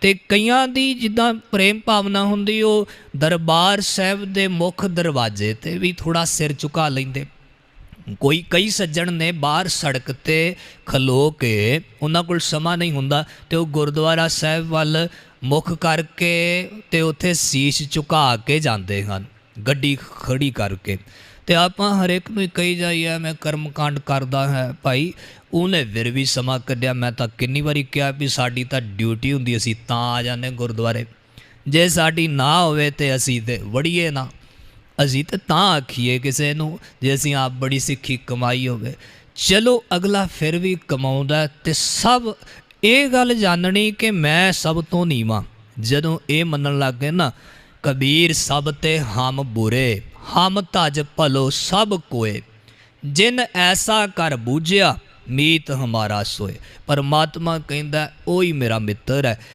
ਤੇ ਕਈਆਂ ਦੀ ਜਿੱਦਾਂ ਪ੍ਰੇਮ ਭਾਵਨਾ ਹੁੰਦੀ, ਉਹ ਦਰਬਾਰ ਸਾਹਿਬ ਦੇ ਮੁੱਖ ਦਰਵਾਜ਼ੇ ਤੇ ਵੀ ਥੋੜਾ ਸਿਰ ਝੁਕਾ ਲੈਂਦੇ। ਕੋਈ ਕਈ ਸੱਜਣ ਨੇ ਬਾਹਰ ਸੜਕ ਤੇ ਖਲੋ ਕੇ ਉਹਨਾਂ ਕੋਲ ਸਮਾਂ ਨਹੀਂ ਹੁੰਦਾ ਤੇ ਉਹ ਗੁਰਦੁਆਰਾ ਸਾਹਿਬ ਵੱਲ ਮੁੱਖ ਕਰਕੇ ਤੇ ਉੱਥੇ ਸੀਸ ਝੁਕਾ ਕੇ ਜਾਂਦੇ ਹਨ। ਗੱਡੀ ਖੜੀ ਕਰਕੇ। ਤੇ ਆਪਾਂ ਹਰ ਇੱਕ ਨੂੰ ਹੀ ਕਹੀ ਜਾਈਏ ਮੈਂ ਕਰਮਕਾਂਡ ਕਰਦਾ ਹੈ ਭਾਈ। ਉਹਨੇ ਫਿਰ ਵੀ ਸਮਾਂ ਕੱਢਿਆ। ਮੈਂ ਤਾਂ ਕਿੰਨੀ ਵਾਰੀ ਕਿਹਾ ਵੀ ਸਾਡੀ ਤਾਂ ਡਿਊਟੀ ਹੁੰਦੀ, ਅਸੀਂ ਤਾਂ ਆ ਜਾਂਦੇ ਗੁਰਦੁਆਰੇ। ਜੇ ਸਾਡੀ ਨਾ ਹੋਵੇ ਤੇ ਅਸੀਂ ਤੇ ਵੜੀਏ ਨਾ। ਅਸੀਂ ਤਾਂ ਤਾਂ ਆਖੀਏ ਕਿਸੇ ਨੂੰ, ਜੇ ਅਸੀਂ ਆਪ ਬੜੀ ਸਿੱਖੀ ਕਮਾਈ ਹੋਵੇ। ਚਲੋ, ਅਗਲਾ ਫਿਰ ਵੀ ਕਮਾਉਂਦਾ ਤੇ ਸਭ ਇਹ ਗੱਲ ਜਾਣਨੀ ਕਿ ਮੈਂ ਸਭ ਤੋਂ ਨੀਵਾਂ। ਜਦੋਂ ਇਹ ਮੰਨਣ ਲੱਗ ਗਏ ਨਾ ਕਬੀਰ ਸਭ ਤੇ ਹਮ ਬੁਰੇ, ਹਮ ਤਜ ਭਲੋ ਸਭ ਕੋਏ। ਜਿਨ ਐਸਾ ਕਰ ਬੂਝਿਆ, ਮੀਤ ਹਮਾਰਾ ਸੋਏ। ਪਰਮਾਤਮਾ ਕਹਿੰਦਾ ਉਹੀ ਮੇਰਾ ਮਿੱਤਰ ਹੈ